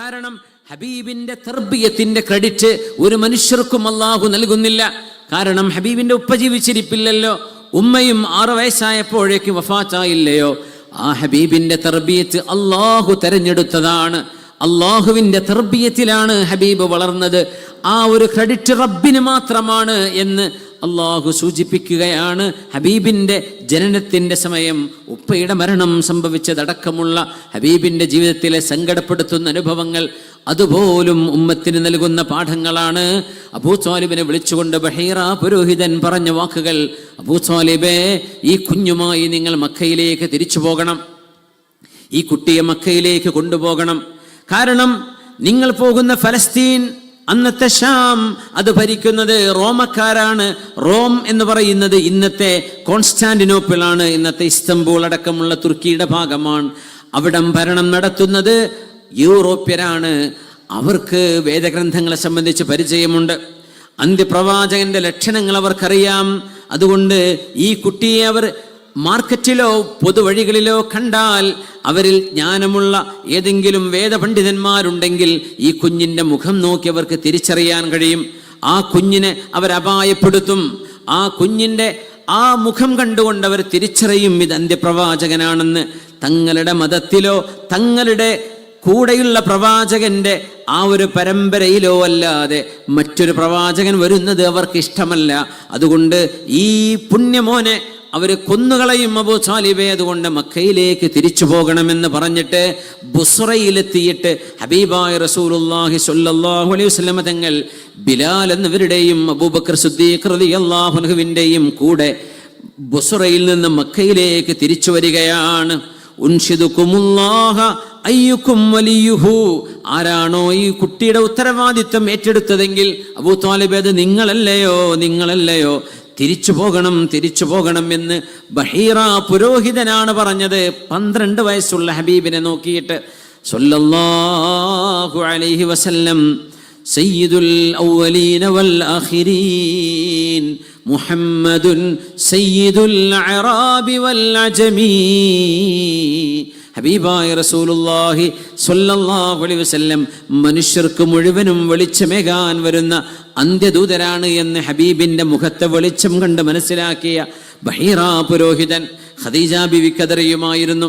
കാരണം ഹബീബിന്റെ തർബിയത്തിന്റെ ക്രെഡിറ്റ് ഒരു മനുഷ്യർക്കും അള്ളാഹു നൽകുന്നില്ല. കാരണം ഹബീബിന്റെ ഉപ്പ ജീവിച്ചിരിപ്പില്ലല്ലോ. ഉമ്മയും ആറു വയസ്സായപ്പോഴേക്ക് വഫാറ്റായില്ലയോ ആ ഹബീബിന്റെ തർബിയത്ത് അള്ളാഹു തെരഞ്ഞെടുത്തതാണ്. അള്ളാഹുവിന്റെ തർബിയത്തിലാണ് ഹബീബ് വളർന്നത്. ആ ഒരു ക്രെഡിറ്റ് റബ്ബിന് മാത്രമാണ് എന്ന് അള്ളാഹു സൂചിപ്പിക്കുകയാണ് ഹബീബിന്റെ ജനനത്തിന്റെ സമയം ഉപ്പയുടെ മരണം സംഭവിച്ചതടക്കമുള്ള ഹബീബിന്റെ ജീവിതത്തിലെ സങ്കടപ്പെടുത്തുന്ന അനുഭവങ്ങൾ അതുപോലും ഉമ്മത്തിന് നൽകുന്ന പാഠങ്ങളാണ്. അബൂ സാലിബിനെ വിളിച്ചുകൊണ്ട് ബഹീറ പുരോഹിതൻ പറഞ്ഞ വാക്കുകൾ അബൂ സാലിബേ ഈ കുഞ്ഞുമായി നിങ്ങൾ മക്കയിലേക്ക് തിരിച്ചു പോകണം. ഈ കുട്ടിയെ മക്കയിലേക്ക് കൊണ്ടുപോകണം. കാരണം നിങ്ങൾ പോകുന്ന ഫലസ്തീൻ അന്നത്തെ ഷാം അത് ഭരിക്കുന്നത് റോമക്കാരാണ്. റോം എന്ന് പറയുന്നത് ഇന്നത്തെ കോൺസ്റ്റാന്റിനോപ്പിളാണ്. ഇന്നത്തെ ഇസ്തംബൂൾ അടക്കമുള്ള തുർക്കിയുടെ ഭാഗമാണ്. അവിടം ഭരണം നടത്തുന്നത് യൂറോപ്യരാണ്. അവർക്ക് വേദഗ്രന്ഥങ്ങളെ സംബന്ധിച്ച് പരിചയമുണ്ട്. അന്ത്യപ്രവാചകന്റെ ലക്ഷണങ്ങൾ അവർക്കറിയാം. അതുകൊണ്ട് ഈ കുട്ടിയെ അവർ മാർക്കറ്റിലോ പൊതുവഴികളിലോ കണ്ടാൽ അവരിൽ ജ്ഞാനമുള്ള ഏതെങ്കിലും വേദപണ്ഡിതന്മാരുണ്ടെങ്കിൽ ഈ കുഞ്ഞിന്റെ മുഖം നോക്കി അവർക്ക് തിരിച്ചറിയാൻ കഴിയും. ആ കുഞ്ഞിനെ അവരപായപ്പെടുത്തും ആ കുഞ്ഞിന്റെ ആ മുഖം കണ്ടുകൊണ്ട് അവർ തിരിച്ചറിയും ഇത് അന്ത്യപ്രവാചകനാണെന്ന്. തങ്ങളുടെ മതത്തിലോ തങ്ങളുടെ കൂടെയുള്ള പ്രവാചകന്റെ ആ ഒരു പരമ്പരയിലോ അല്ലാതെ മറ്റൊരു പ്രവാചകൻ വരുന്നത് അവർക്ക് ഇഷ്ടമല്ല. അതുകൊണ്ട് ഈ പുണ്യമോനെ അവർ കൊന്നുകളയും അബൂ സാലിബെ അതുകൊണ്ട് മക്കയിലേക്ക് തിരിച്ചു പോകണമെന്ന് പറഞ്ഞിട്ട് ബുസ്രയിലെത്തിയിട്ട് ഹബീബായ റസൂലുല്ലാഹി സ്വല്ലല്ലാഹു അലൈഹി വസല്ലമ തങ്ങൾ ബിലാൽ എന്നിവരുടെയും അബൂബക്കർ സിദ്ദീഖ് റളിയല്ലാഹു അൻഹുവിന്റെയും കൂടെ ബുസ്രയിൽ നിന്ന് മക്കയിലേക്ക് തിരിച്ചു വരികയാണ്. അയ്യുക്കും വലിയുഹു. ആരാണോ ഈ കുട്ടിയുടെ ഉത്തരവാദിത്വം ഏറ്റെടുത്തതെങ്കിൽ അബൂ താലിബ് നിങ്ങളല്ലയോ നിങ്ങളല്ലയോ? തിരിച്ചു പോകണം തിരിച്ചു പോകണം എന്ന് ബഹീറ പുരോഹിതനാണ് പറഞ്ഞത്. പന്ത്രണ്ട് വയസ്സുള്ള ഹബീബിനെ നോക്കിയിട്ട് സല്ലല്ലാഹു അലൈഹി വസല്ലം സയ്യിദുൽ ഔവലീന വൽ ആഖിരീൻ മുഹമ്മദുൻ സയ്യിദുൽ അറാബി വൽ അജമീ ഹബീബായ റസൂലുള്ളാഹി സ്വല്ലല്ലാഹു അലൈഹി വസല്ലം മനുഷ്യർക്ക് മുഴുവനും വെളിച്ചമേകാൻ വരുന്ന അന്ത്യദൂതരാണ് എന്ന് ഹബീബിന്റെ മുഖത്തെ വെളിച്ചം കണ്ട് മനസ്സിലാക്കിയ ബഹീറ പുരോഹിതൻ ഖദീജ ബിവി കദറിയുമായിരുന്നു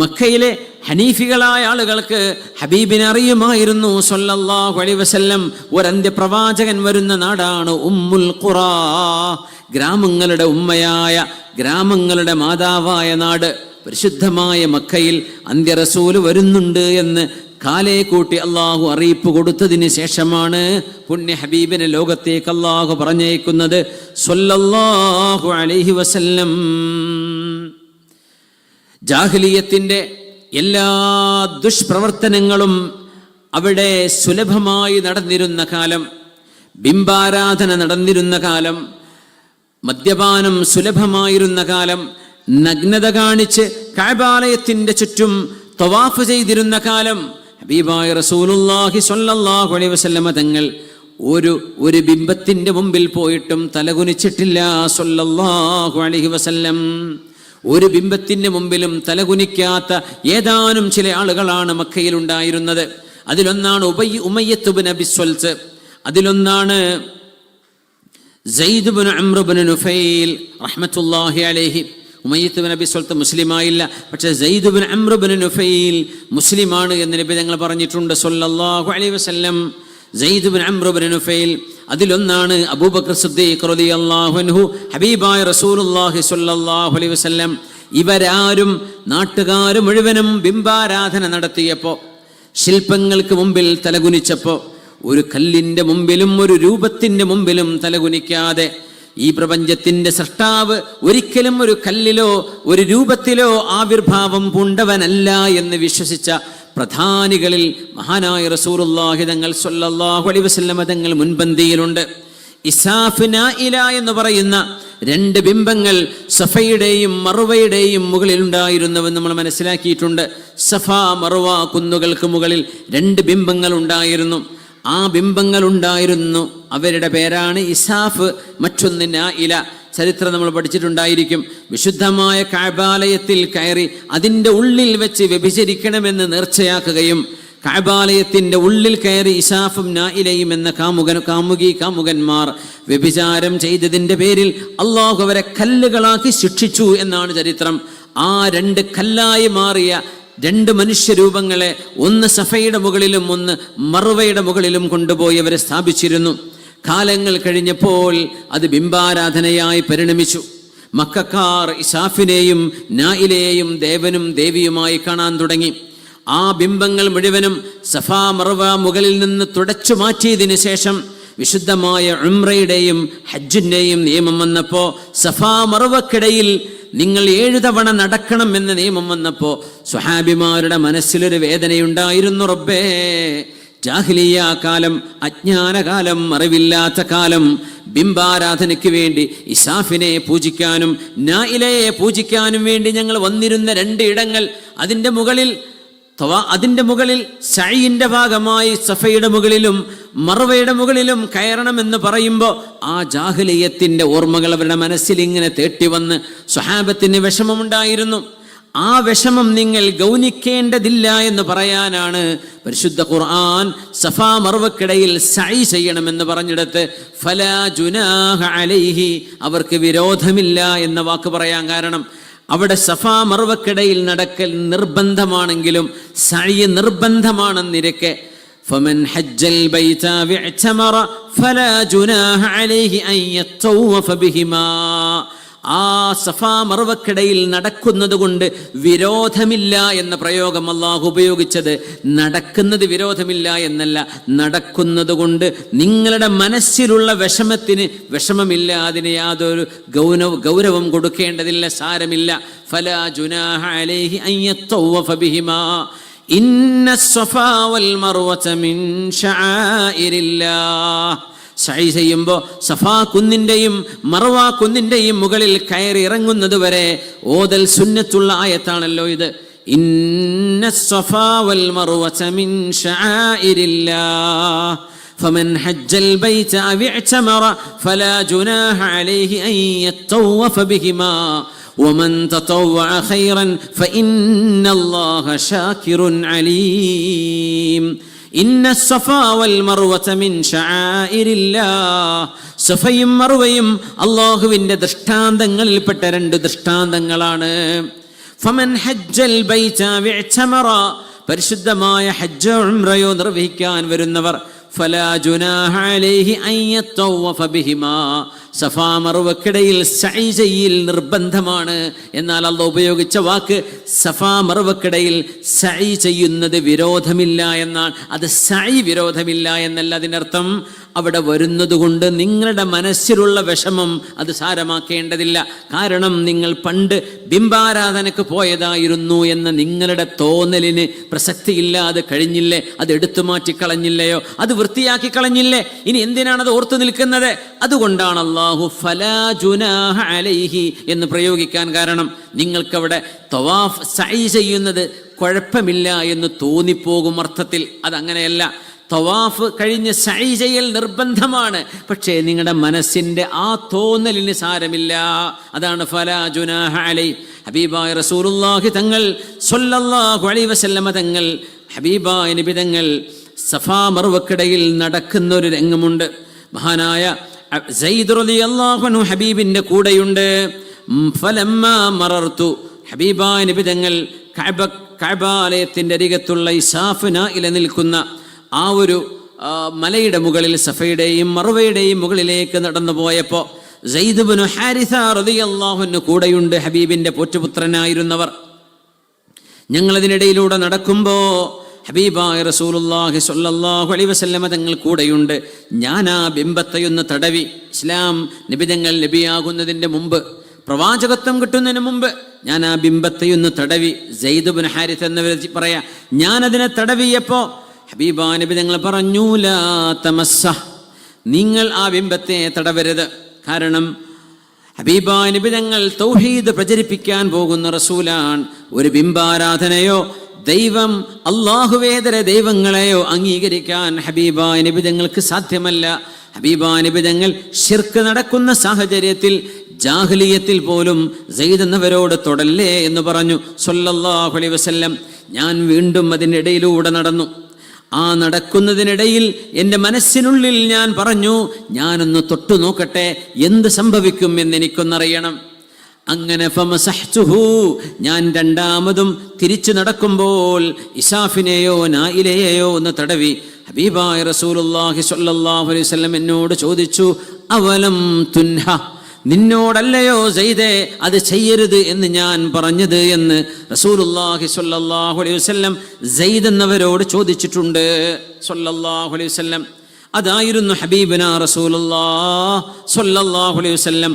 മക്കയിലെ ഹനീഫികളായ ആളുകൾക്ക് ഹബീബിനെ അറിയുമായിരുന്നു. സല്ലല്ലാഹു അലൈഹി വസല്ലം ഒരന്ത്യ പ്രവാചകൻ വരുന്ന നാടാണ് ഉമ്മുൽ ഖുറാ ഗ്രാമങ്ങളുടെ ഉമ്മയായ ഗ്രാമങ്ങളുടെ മാതാവായ നാട്. പരിശുദ്ധമായ മക്കയിൽ അന്ത്യറസൂൽ വരുന്നുണ്ട് എന്ന് കാലേ കൂട്ടി അള്ളാഹു അറിയിപ്പ് കൊടുത്തതിന് ശേഷമാണ് പുണ്യ ഹബീബിനെ ലോകത്തേക്ക് അള്ളാഹു പറഞ്ഞേക്കുന്നത് അലൈഹി വസല്ലം. എല്ലാ ദുഷ്പ്രവർത്തനങ്ങളും അവിടെ സുലഭമായി നടന്നിരുന്ന കാലം ബിംബാരാധന നടന്നിരുന്ന കാലം മദ്യപാനം സുലഭമായിരുന്ന കാലം നഗ്നത കാണിച്ച് കാബാലയത്തിന്റെ ചുറ്റും തവാഫ് ചെയ്തിരുന്ന കാലം ഹബീബായ റസൂലുല്ലാഹി സ്വല്ലല്ലാഹു അലൈഹി വസല്ലമ തങ്ങൾ ഒരു ഒരു ബിംബത്തിന്റെ മുമ്പിൽ പോയിട്ടും തലകുനിച്ചിട്ടില്ല സ്വല്ലല്ലാഹു അലൈഹി വസല്ലം. ഒരു ബിംബത്തിന്റെ മുമ്പിലും തലകുനിക്കാത്ത ഏതാനും ചില ആളുകളാണ് മക്കയിൽ ഉണ്ടായിരുന്നത് അതിലൊന്നാണ് ഉബൈ ഉമയ്യത്തുബിൻ അബിസ്വൽസ് അതിലൊന്നാണ് സെയ്ദുബിൻ അമ്രുബിൻ നുഫൈൽ റഹ്മത്തുല്ലാഹി അലൈഹി. ഉമയ്യത്ത് ബിൻ അബി സ്വൽത്ത് മുസ്ലിമായില്ല. പക്ഷേ ജയ്ദുബിൻ അമ്രുബിൻ നുഫൈൽ മുസ്ലിമാണ് എന്ന് നബി ഞങ്ങൾ പറഞ്ഞിട്ടുണ്ട് സൊല്ലാഹു അലൈഹി വസല്ലം. ജയ്ദുബിൻ അമ്രുബിൻ നുഫൈൽ അതിലൊന്നാണ് അബൂബക്കർ സിദ്ദീഖ് ഹബീബായ റസൂലുള്ളാഹി സ്വല്ലല്ലാഹു അലൈഹി വസല്ലം. ഇവരാരും നാട്ടുകാർ മുഴുവനും ബിംബാരാധന നടത്തിയപ്പോൾ ശില്പങ്ങൾക്ക് മുമ്പിൽ തലകുനിച്ചപ്പോൾ ഒരു കല്ലിന്റെ മുമ്പിലും ഒരു രൂപത്തിന്റെ മുമ്പിലും തലകുനിക്കാതെ ഈ പ്രപഞ്ചത്തിന്റെ സൃഷ്ടാവ് ഒരിക്കലും ഒരു കല്ലിലോ ഒരു രൂപത്തിലോ ആവിർഭാവം പൂണ്ടവനല്ല എന്ന് വിശ്വസിച്ച പ്രധാനികളിൽ മഹാനായ റസൂറുല്ലാഹി തങ്ങൾ സല്ലല്ലാഹു അലൈഹി വസല്ലമ തങ്ങൾ മുൻപന്തിയിലുണ്ട്. ഇസാഫ് ഇല എന്ന് പറയുന്ന രണ്ട് ബിംബങ്ങൾ സഫയുടെയും മറുവയുടെയും മുകളിൽ ഉണ്ടായിരുന്നുവെന്ന് നമ്മൾ മനസ്സിലാക്കിയിട്ടുണ്ട്. സഫ മറുവ കുന്നുകൾക്ക് മുകളിൽ രണ്ട് ബിംബങ്ങൾ ഉണ്ടായിരുന്നു. ആ ബിംബങ്ങൾ ഉണ്ടായിരുന്നു. അവരുടെ പേരാണ് ഇസാഫ്. മറ്റൊന്ന് നായില ചരിത്രം നമ്മൾ പഠിച്ചിട്ടുണ്ടായിരിക്കും. വിശുദ്ധമായ കാബാലയത്തിൽ കയറി അതിന്റെ ഉള്ളിൽ വെച്ച് വ്യഭിചരിക്കണമെന്ന് നേർച്ചയാക്കുകയും കാബാലയത്തിന്റെ ഉള്ളിൽ കയറി ഇസാഫും നായിലയും എന്ന കാമുകൻ കാമുകി കാമുകന്മാർ വ്യഭിചാരം ചെയ്തതിന്റെ പേരിൽ അള്ളാഹു അവരെ കല്ലുകളാക്കി ശിക്ഷിച്ചു എന്നാണ് ചരിത്രം. ആ രണ്ട് കല്ലായി മാറിയ രണ്ട് മനുഷ്യരൂപങ്ങളെ ഒന്ന് സഫയുടെ മുകളിലും ഒന്ന് മറുവയുടെ മുകളിലും കൊണ്ടുപോയി അവരെ സ്ഥാപിച്ചിരുന്നു. കാലങ്ങൾ കഴിഞ്ഞപ്പോൾ അത് ബിംബാരാധനയായി പരിണമിച്ചു. മക്കാർ ഇഷാഫിനെയും നായിലെയും ദേവനും ദേവിയുമായി കാണാൻ തുടങ്ങി. ആ ബിംബങ്ങൾ മുഴുവനും സഫാ മറവ മുകളിൽ നിന്ന് തുടച്ചു മാറ്റിയതിനു ശേഷം വിശുദ്ധമായ ഉംറയുടെയും ഹജ്ജിന്റെയും നിയമം വന്നപ്പോൾ സഫാ മറവക്കിടയിൽ നിങ്ങൾ ഏഴു തവണ നടക്കണം എന്ന നിയമം വന്നപ്പോൾ സുഹാബിമാരുടെ മനസ്സിലൊരു വേദനയുണ്ടായിരുന്നു റബ്ബേ. ജാഹിലിയ കാലം അജ്ഞാനകാലം അറിവില്ലാത്ത കാലം. ബിംബാരാധനയ്ക്ക് വേണ്ടി ഇസാഫിനെ പൂജിക്കാനും നായിലയെ പൂജിക്കാനും വേണ്ടി ഞങ്ങൾ വന്നിരുന്ന രണ്ട് ഇടങ്ങൾ അതിന്റെ മുകളിൽ അതിന്റെ മുകളിൽ സൈയിന്റെ ഭാഗമായി സഫയുടെ മുകളിലും മറവയുടെ മുകളിലും കയറണമെന്ന് പറയുമ്പോൾ ആ ജാഹ്ലിയത്തിന്റെ ഓർമ്മകൾ അവരുടെ മനസ്സിൽ ഇങ്ങനെ തേട്ടി വന്ന് സ്വഹാബത്തിന് വിഷമമുണ്ടായിരുന്നു. ആ വിഷമം നിങ്ങൾ ഗൗനിക്കേണ്ടതില്ല എന്ന് പറയാനാണ് പരിശുദ്ധ ഖുർആൻ സഫാ മറവക്കിടയിൽ സൈ ചെയ്യണമെന്ന് പറഞ്ഞിടത്ത് ഫലാ ജുനാഹ അലൈഹി അവർക്ക് വിരോധമില്ല എന്ന വാക്ക് പറയാൻ കാരണം അവിടെ സഫാ മറവക്കിടയിൽ നടക്കൽ നിർബന്ധമാണെങ്കിലും സഴി നിർബന്ധമാണെന്നിരിക്കെ فمن حج البيت واعتمر فلا جناح عليه أن يطوف بهما ആ സഫാ മറുവക്കിടയിൽ നടക്കുന്നത് കൊണ്ട് വിരോധമില്ല എന്ന പ്രയോഗം അള്ളാഹു ഉപയോഗിച്ചത്. നടക്കുന്നത് വിരോധമില്ല എന്നല്ല. നടക്കുന്നത് കൊണ്ട് നിങ്ങളുടെ മനസ്സിലുള്ള വിഷമത്തിന് വിഷമമില്ല. അതിന് യാതൊരു ഗൗരവ ഗൗരവം കൊടുക്കേണ്ടതില്ല. സാരമില്ല. ഫല ജുനാഹ അലേഹി അയ്യത്തൗവ ബിഹിമാ. ഇന്ന സ്വഫാ മർവത മിൻ സൈ ചെയ്യുമ്പോൾ സഫാ കുന്നിൻ്റെയും മറവാ കുന്നിൻ്റെയും മുകളിൽ കയറി ഇറങ്ങുന്നത് വരെ ഓതൽ സുന്നത്തുള്ള ആയത്താണല്ലോ ഇത് ഇന്ന الصفا والمروة من شعائر الله فمن حج البيت أو اعتمر فلا جناح عليه أن يطوف بهما ومن تطوع خيرا فإن الله شاكر عليم സഫയും മർവയും അള്ളാഹുവിന്റെ ദൃഷ്ടാന്തങ്ങളിൽപ്പെട്ട രണ്ട് ദൃഷ്ടാന്തങ്ങളാണ്. ഫമൻ ഹജ്ജൽ പരിശുദ്ധമായ ഹജ്ജ ഉംറയോ നിർവഹിക്കാൻ വരുന്നവർ ഫലാ ജുനാഹ അലൈഹി അൻ യത്തവഫ ബിഹിമാ. സഫാ മറുവക്കിടയിൽ സൈ ചെയ്യൽ നിർബന്ധമാണ്. എന്നാൽ അല്ല ഉപയോഗിച്ച വാക്ക് സഫാ മറുവക്കിടയിൽ സൈ ചെയ്യുന്നത് വിരോധമില്ല എന്നാൽ അത് സൈ വിരോധമില്ല എന്നല്ല അതിനർത്ഥം. അവിടെ വരുന്നതുകൊണ്ട് നിങ്ങളുടെ മനസ്സിലുള്ള വിഷമം അത് സാരമാക്കേണ്ടതില്ല. കാരണം നിങ്ങൾ പണ്ട് ബിംബാരാധനക്ക് പോയതായിരുന്നു എന്ന നിങ്ങളുടെ തോന്നലിന് പ്രസക്തിയില്ല അത് കഴിഞ്ഞില്ലേ അത് എടുത്തു മാറ്റി കളഞ്ഞില്ലയോ അത് വൃത്തിയാക്കി കളഞ്ഞില്ലേ ഇനി എന്തിനാണത് ഓർത്തു നിൽക്കുന്നത്? അതുകൊണ്ടാണ് അള്ളാഹു ഫലാ ജുനാഹ അലൈഹി എന്ന് പ്രയോഗിക്കാൻ കാരണം നിങ്ങൾക്കവിടെ തവാഫ് സൈ ചെയ്യുന്നത് കുഴപ്പമില്ല എന്ന് തോന്നിപ്പോകും അർത്ഥത്തിൽ. അതങ്ങനെയല്ല. തവാഫ് കഴിഞ്ഞ് സൈ ചെയ്യൽ നിർബന്ധമാണ്. പക്ഷേ നിങ്ങളുടെ മനസ്സിന്റെ ആ തോന്നലിന് സാരമില്ല. അതാണ് ഫലാ ജുനാഹ അലൈ. ഹബീബായ റസൂലുള്ളാഹി തങ്ങൾ സല്ലല്ലാഹു അലൈഹി വസല്ലമ തങ്ങൾ ഹബീബായ നബി തങ്ങൾ സഫാ മറുവക്കിടയിൽ നടക്കുന്ന ഒരു രംഗമുണ്ട്. മഹാനായ ഹബീബിന്റെ കൂടെയുണ്ട്. മറർത്തു ഹബീബായ നബി തങ്ങൾ കഅബ കഅബാലയത്തിന്റെ അരികത്തുള്ള ഇസാഫിന ഇല നിൽക്കുന്ന ആ ഒരു മലയുടെ മുകളിൽ സഫയുടെയും മറുവയുടെയും മുകളിലേക്ക് നടന്നു പോയപ്പോൾ സയ്യിദ്ബിനു ഹാരിസ റളിയല്ലാഹുവിന് കൂടെയുണ്ട്. ഹബീബിന്റെ പോറ്റുപുത്രനായിരുന്നവർ. ഞങ്ങളതിനിടയിലൂടെ നടക്കുമ്പോൾ ഹബീബായ റസൂലുള്ളാഹി സ്വല്ലല്ലാഹു അലൈഹി വസല്ലമ തങ്ങൾ കൂടെയുണ്ട്. ഞാൻ ആ ബിംബത്തെയൊന്ന് തടവി. ഇസ്ലാം നിബിതങ്ങൾ നബിയാകുന്നതിന്റെ മുമ്പ് പ്രവാചകത്വം കിട്ടുന്നതിന് മുമ്പ് ഞാൻ ആ ബിംബത്തെയൊന്ന് തടവി. ജയ്ദുബിൻ ഹാരിത്ത് എന്നവർ പറയാ ഞാൻ അതിനെ തടവിയപ്പോൾ ഹബീബാ നബി തങ്ങൾ പറഞ്ഞു ലാ തമസ്സ നിങ്ങൾ ആ ബിംബത്തെ തടവരുത്. കാരണം ഹബീബായ നബി തങ്ങൾ തൗഹീദ് പ്രചരിപ്പിക്കാൻ പോകുന്ന റസൂലാണ്. ഒരു ബിംബാരാധനയോ ദൈവം അള്ളാഹുവേതര ദൈവങ്ങളെയോ അംഗീകരിക്കാൻ ഹബീബായ നബി തങ്ങൾക്ക് സാധ്യമല്ല. ഹബീബായ നബി തങ്ങൾ ഷിർക്ക് നടക്കുന്ന സാഹചര്യത്തിൽ ജാഹ്ലിയത്തിൽ പോലും സെയ്ദ് എന്നവരോട് തൊടല്ലേ എന്ന് പറഞ്ഞു. സല്ലല്ലാഹു അലൈഹി വസല്ലം ഞാൻ വീണ്ടും അതിനിടയിലൂടെ നടന്നു. ആ നടക്കുന്നതിനിടയിൽ എന്റെ മനസ്സിനുള്ളിൽ ഞാൻ പറഞ്ഞു ഞാനൊന്ന് തൊട്ടു നോക്കട്ടെ എന്ത് സംഭവിക്കും എന്ന് എനിക്കൊന്നറിയണം. അങ്ങനെ ഞാൻ രണ്ടാമതും തിരിച്ചു നടക്കുമ്പോൾ ഇസാഫിനെയോ നായിലയെയോ ഒന്ന് തടവി. ഹബീബായ റസൂലുള്ളാഹി സ്വല്ലല്ലാഹു അലൈഹി വസല്ലം എന്നോട് ചോദിച്ചു അവലം തുൻഹ നിന്നോടല്ലയോ സെയ്തേ അത് ചെയ്യരുത് എന്ന് ഞാൻ പറഞ്ഞത് എന്ന് റസൂലുള്ളാഹി സ്വല്ലല്ലാഹു അലൈഹി വസല്ലം സെയ്ദ് എന്നവരോട് ചോദിച്ചിട്ടുണ്ട്. സ്വല്ലല്ലാഹു അലൈഹി വസല്ലം അതായിരുന്നു ഹബീബന റസൂലുള്ളാഹി സ്വല്ലല്ലാഹു അലൈഹി വസല്ലം